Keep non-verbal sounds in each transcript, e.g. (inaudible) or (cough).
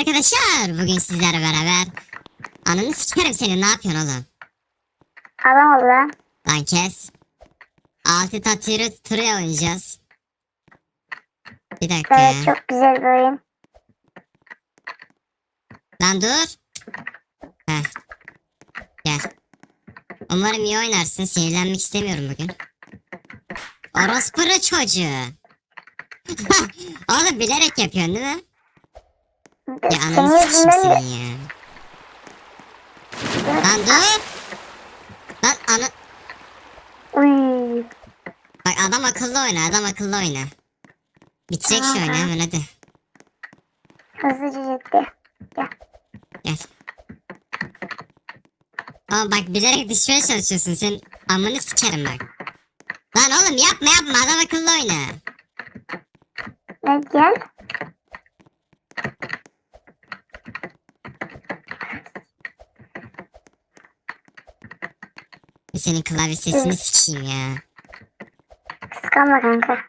arkadaşlar. Bugün sizlerle beraber. Ananı sikerim seni ne yapıyorsun oğlum? Adam oldu lan. Lan kes. Altı tatırı turaya oynayacağız. Bir dakika Evet ya. çok güzel bir oyun. Lan dur. Heh. Gel. Umarım iyi oynarsın. Sinirlenmek istemiyorum bugün. Orospuru çocuğu. (laughs) Oğlum bilerek yapıyorsun değil mi? Ya ananı seni ya. Lan dur. Lan ana... Uy. Bak adam akıllı oyna adam akıllı oyna. Bitirek şu oyunu hemen hadi. Hızlıca gitti. Gel. Ama bak bilerek düşmeye çalışıyorsun sen amını sikerim bak. Lan oğlum yapma yapma adam akıllı oyna. Gel. Senin klavye sesini sikeyim ya. Kıskanma kanka.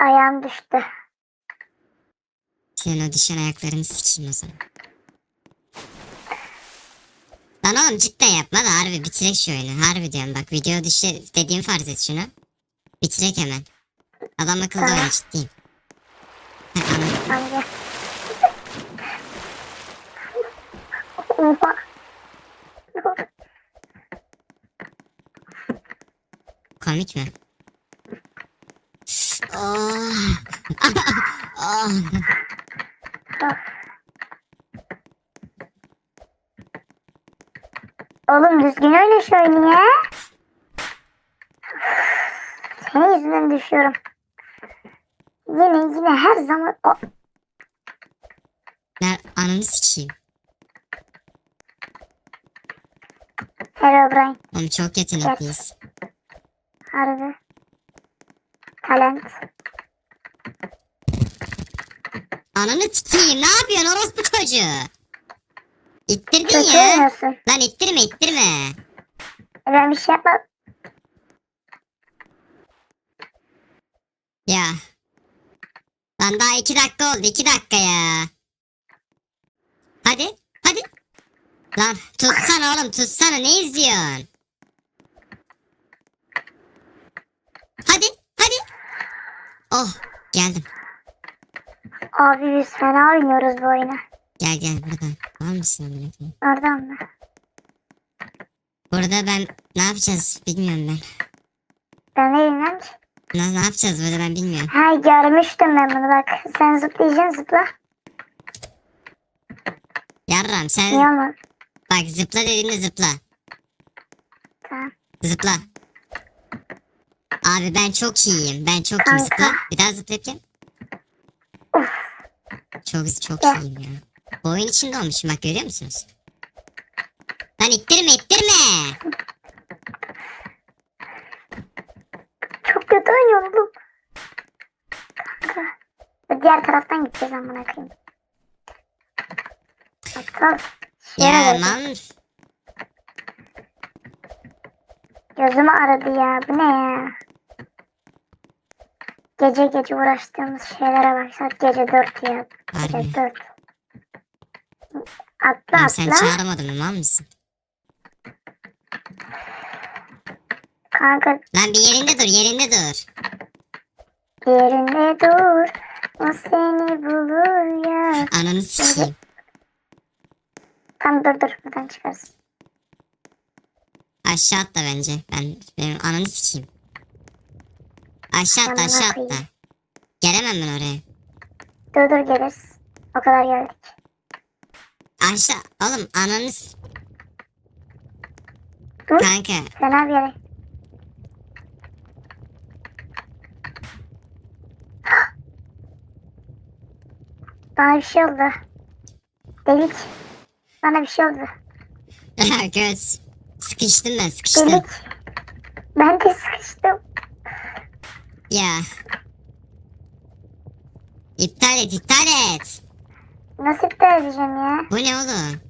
Ayağım düştü. Senin o düşen ayaklarını sikeyim o zaman. Lan oğlum cidden yapma da harbi bitirek şu oyunu. Harbi diyorum bak video düşe dediğim farz et şunu. Bitirek hemen. Adam akıllı Tamam. oyna ciddiyim. Anladım. Tamam gel. Oha. Komik mi? Oh. oh. (laughs) Oğlum düzgün oyna oyunu ya. Senin yüzünden düşüyorum. Yine yine her zaman o Ben ananı sikeyim. Hello Brian. Oğlum çok yetenekliyiz. Harbi. Talent. Ananı sikeyim ne yapıyorsun orospu çocuğu? İttirdin Kötü ya. oynuyorsun. Lan ittirme ittirme. Ben bir şey yapmadım. Ya. Lan daha iki dakika oldu iki dakika ya. Hadi hadi. Lan tutsana oğlum tutsana ne izliyorsun? Hadi hadi. Oh geldim. Abi biz fena oynuyoruz bu oyunu. Gel gel buradan. Var mısın amına koyayım? Oradan mı? Burada ben ne yapacağız bilmiyorum ben. Ben de bilmem ki. Ne, ne yapacağız burada ben bilmiyorum. Ha görmüştüm ben bunu bak. Sen zıplayacaksın zıpla. Yarram sen Niye olmadı? Bak zıpla dediğimde zıpla. Tamam. Zıpla. Abi ben çok iyiyim. Ben çok iyiyim. Zıpla. Bir daha zıpla yapayım. Uf. Çok çok Gel. iyiyim ya. Oyun içinde olmuşum bak görüyor musunuz? Lan ittirme ittirme. Çok kötü oğlum. Kanka. Diğer taraftan gideceğiz amına koyayım. Aptal. Ya man. Gözümü aradı ya. Bu ne ya? Gece gece uğraştığımız şeylere bak. Saat gece 4 ya. Harbi. Gece 4. Atla Lan sen atla. çağırmadın mı mal mısın? Kanka Lan bir yerinde dur yerinde dur. yerinde dur. O seni bulur ya. Ananı sikeyim. Tam dur dur buradan çıkarsın. Aşağı atla bence. Ben benim ananı sikeyim. Aşağı atla aşağı atla. koyayım. Gelemem ben oraya. Dur dur geliriz. O kadar geldik. Aşağı. Oğlum ananı s- Dur. Kanka. Fena bir yere. (gasps) Bana bir şey oldu. Delik. Bana bir şey oldu. (laughs) Göz. Sıkıştım ben sıkıştım. Delik. Ben de sıkıştım. Ya. İptal et iptal et. Nasıl iptal edeceğim ya? Bu ne oğlum?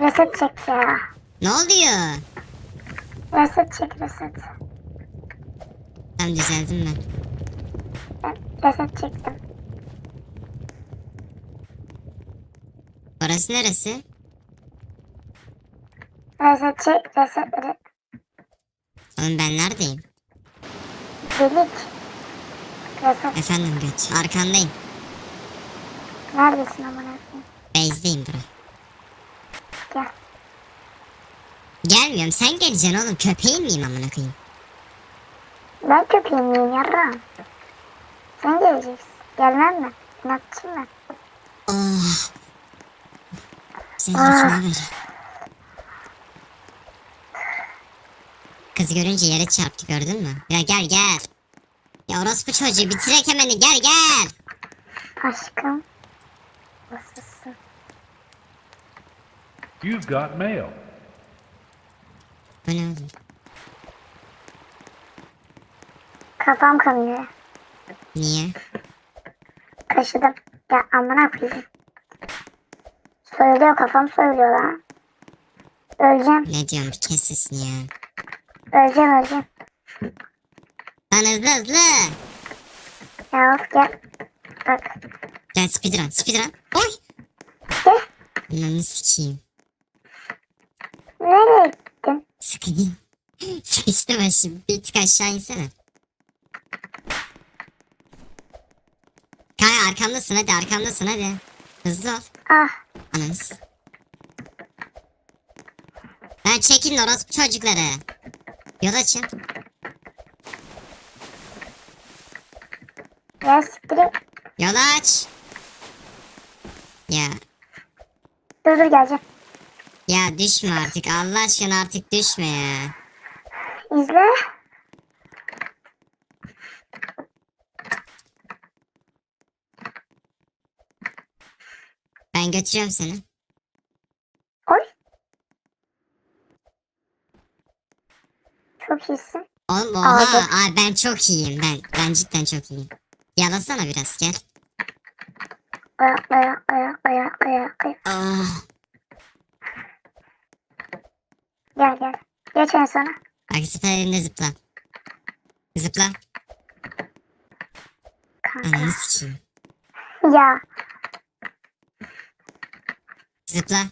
Reset çek ya. Ne oluyor? Reset çek reset. Tamam düzeldim ben. Ben reset çektim. Orası neresi? Reset çek. Reset. Re, Oğlum ben neredeyim? delik. Reset. Efendim göç. Arkandayım. Neredesin amına koyayım? Base'deyim bro. Gel. Gelmiyorum. Sen geleceksin oğlum. Köpeğin miyim amına koyayım? Ben köpeğim miyim yarrağım? Sen geleceksin. Gelmem mi? İnatçıyım ben. Oh. Senin? Kız görünce yere çarptı gördün mü? Ya gel gel. Ya orospu çocuğu bitirek hemen gel gel. Aşkım. Nasılsın? You've got mail. Bu ne oğlum? Kafam kanıyor. Niye? Kaşıdım. Ya amına koyayım. Söylüyor kafam söylüyor lan. Öleceğim. Ne diyorsun? Bir kes sesini ya. Öleceğim öleceğim. Lan hızlı hızlı. Ya of gel. Bak. Gel speedrun speedrun. Oy. Gel. Ananı sikeyim. Nereye gittin? Sıkayım. Sıkıştı başım. Bir tık aşağı insene. Kay arkamdasın hadi arkamdasın hadi. Hızlı ol. Ah. Ananız. Ben çekin orospu çocukları. Yol açın. Ya siktirin. Yol aç. Ya. Dur dur geleceğim. Ya düşme artık. Allah aşkına artık düşme ya. İzle. Ben götürüyorum seni. Oy. Çok iyisin. Oğlum oha. Aldım. Aa, ben çok iyiyim. Ben ben cidden çok iyiyim. Yalasana biraz gel. Aya aya aya aya aya aya. Oh. Gel gel. Geç en sona. Bak zıpla zıpla. Zıpla. Kanka. Ananı sikeyim. Ya. Zıpla.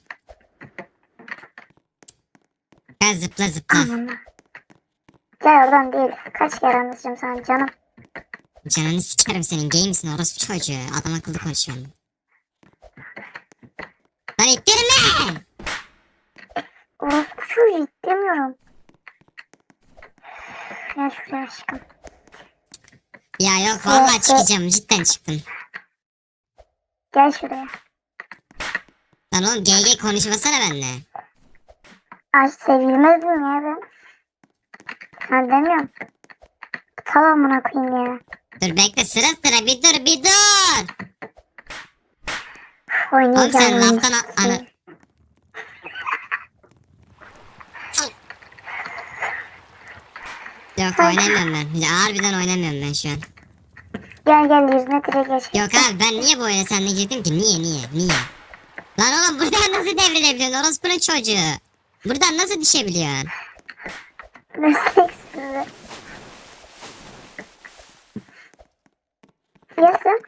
Gel zıpla zıpla. Gel oradan değil. Kaç kere anlatacağım sana canım. Canını sikerim senin gay misin orospu çocuğu. Adam akıllı konuşuyorum. Lan ittirme! Orospu çocuğu istemiyorum. Gel şuraya aşkım. Ya yok vallahi çıkacağım cidden çıktım. Gel şuraya. Lan oğlum GG konuşmasana benimle. Ay sevilmezdim ya ben. Ben demiyorum. Tamam amına koyayım ya. Dur bekle sıra sıra bir dur bir dur. Oynayacağım. Oğlum sen oyunu laftan a- ana- Yok oynamıyorum ben. Ya, harbiden oynamıyorum ben şu an. Gel gel 100 metre geç. Yok abi ben niye bu oyuna seninle girdim ki? Niye niye niye? Lan oğlum buradan nasıl devrilebiliyorsun orospunun çocuğu? Buradan nasıl düşebiliyorsun? Mesleksiz. Yazın.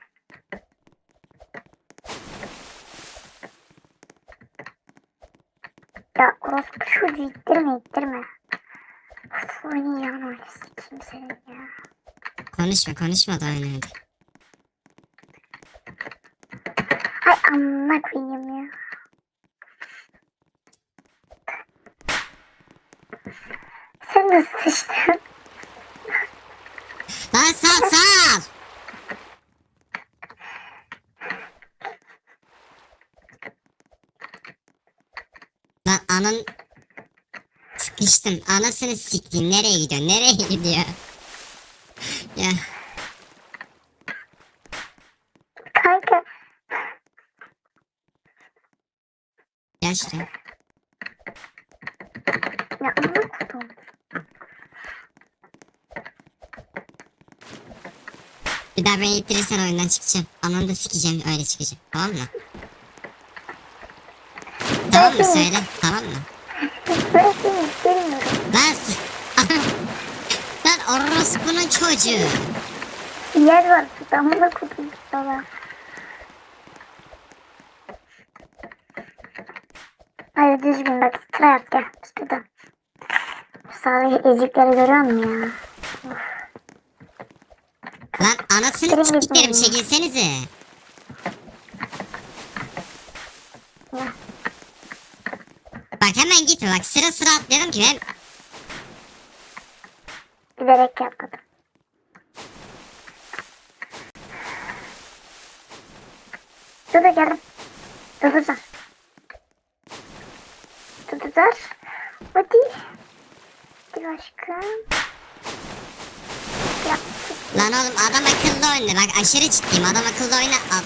Ya orospu çocuğu ittirme ittirme. Of oynayacağım oyunu sikeyim senin ya. Konuşma konuşma da oyna hadi. Ay amına koyayım ya. Sen nasıl sıçtın? Lan sal sal. Lan anın sıkıştım. Anasını siktiğim nereye gidiyor? Nereye gidiyor? ya Kanka. Şuraya. Ya amına koydum. Bir daha beni ittirirsen oyundan çıkacağım. Ananı da sikeceğim öyle çıkacağım. Tamam mı? Tamam mı söyle? Tamam mı? Ben seni istemiyorum. S- (laughs) Lan orospunun çocuğu. Yer var. Damla kutusu falan. Hadi düzgün bak. Yap gel. Üstüden. Sağdaki ezikleri görüyor musun ya? Lan anasını gitmem. çekilsenize. Ya. Bak hemen gitme bak sıra sıra atlayalım ki hem Bilerek yapmadım. Dur dur geldim. Dur dur dur. Dur. Hadi. Hadi aşkım. Ya. Lan oğlum adam akıllı oyna bak aşırı ciddiyim adam akıllı oyna al.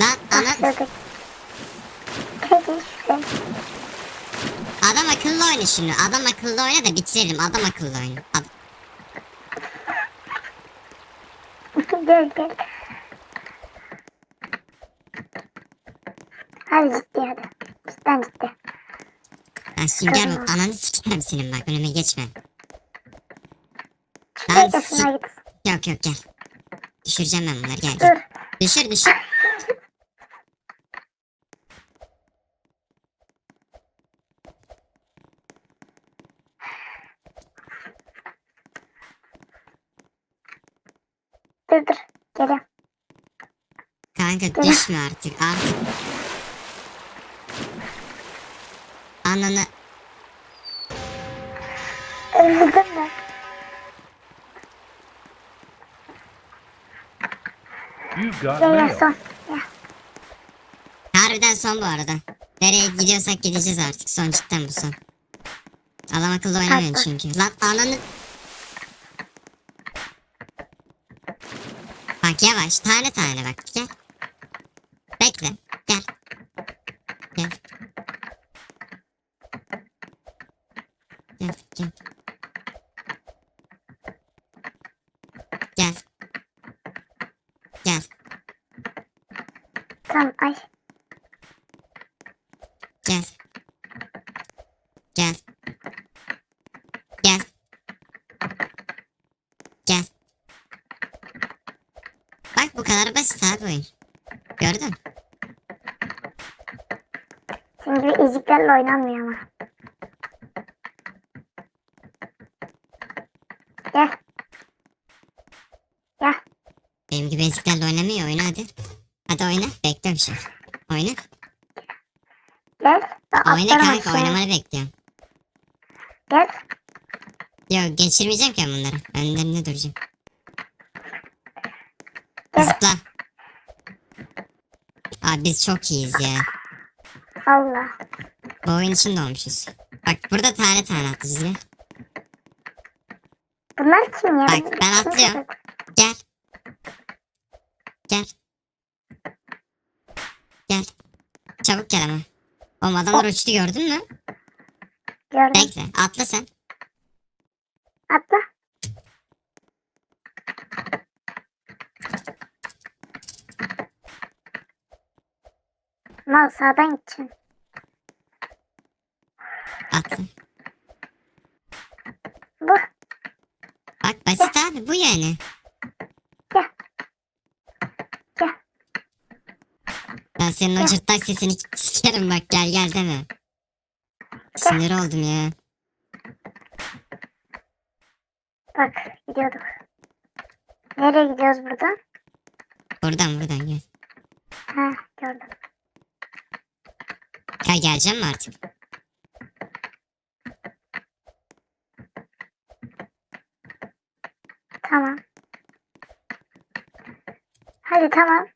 Lan ana adam akıllı oyna şunu adam akıllı oyna da bitirelim adam akıllı oyna. Ad- gel gel. Hadi ciddi Cidden ciddi. Ben sünger ol ananı sikerim senin bak önüme geçme. Şu Lan beklesin git. Yok yok gel. Düşüreceğim ben bunları gel gel. Dur. Düşür düşür. (laughs) Dur dur. Geliyorum. Kanka düşme artık artık. Ananı Öldüm ben. You've got son. Ya. Harbiden son bu arada. Nereye gidiyorsak gideceğiz artık. Son cidden bu son. Adam akıllı oynamıyorsun Haklı. çünkü. Lan ananı... Bak yavaş tane tane bak gel. Bekle gel. Gel. Gel gel. Gel. Gel. Tamam ay. Gel. Gel. Gel. Gel. Bak bu kadar basit abi oyun. Gördün? Gibi eziklerle oynanmıyor ama. Gel. Gel. Benim gibi eziklerle oynamıyor oyna hadi. Hadi oyna. Bekliyorum şimdi. Oyna. Gel. Oyna kanka oynamanı bekliyorum. Gel. Yok geçirmeyeceğim ki bunları. Önlerinde duracağım. Gel. Zıpla. Abi biz çok iyiyiz ya. Allah. Bu oyun için doğmuşuz. Bak burada tane tane atacağız ya. Bunlar kim ya? Bak, ben atlıyorum. Gel. Gel. Gel. Çabuk gel ama. Oğlum adamlar uçtu gördün mü? Gördüm. Bekle atla sen. Atla. Mal sağdan gideceksin. Atla. Bu. Bak basit abi bu yani. Gel. Gel. Ben senin o cırtlak sesini sikerim bak gel gel deme. Sinir oldum ya. Bak gidiyorduk. Nereye gidiyoruz buradan? Buradan buradan gel. Ha gördüm. Ya geleceğim mi artık? Tamam. Hadi tamam.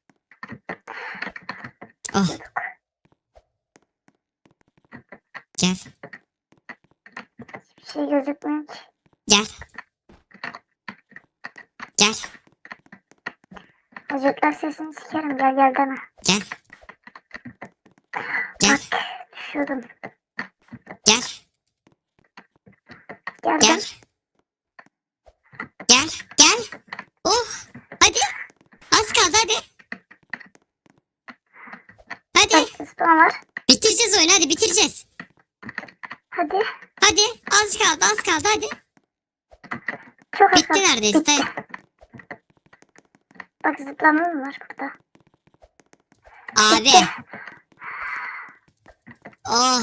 Oh. Gel. Bir şey gözükmüyor ki. Gel. Gel. Çocuklar sesini sikerim gel gel deme. Gel. Gel. Düşüyordum. Gel. Geldim. Gel. Gel. Gel. Oh. Hadi. Az kaldı hadi. Hadi. Bak zıplama var. Bitireceğiz oyunu hadi bitireceğiz. Hadi. Hadi az kaldı. az kaldı hadi. Çok az Bitti kaldı. neredeyse. Bitti. Bak zıplama mı var burada? Abi. Oh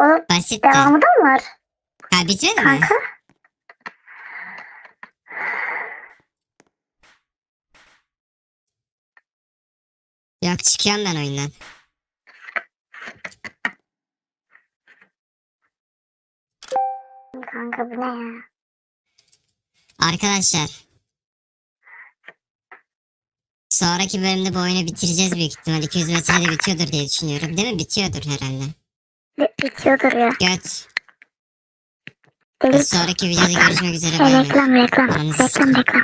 Oğlum basitti. devamı da mı var? Ha bitmedi mi? Kanka. Yok çıkıyorum ben oyundan. Kanka bu ne ya? Arkadaşlar. Sonraki bölümde bu oyunu bitireceğiz büyük ihtimal. 200 metrede bitiyordur diye düşünüyorum. Değil mi? Bitiyordur herhalde. Bi- Bitiyordur ya. Göt. Deli. Sonraki videoda görüşmek üzere. Bay bay. reklam reklam. Ananı Reklam reklam.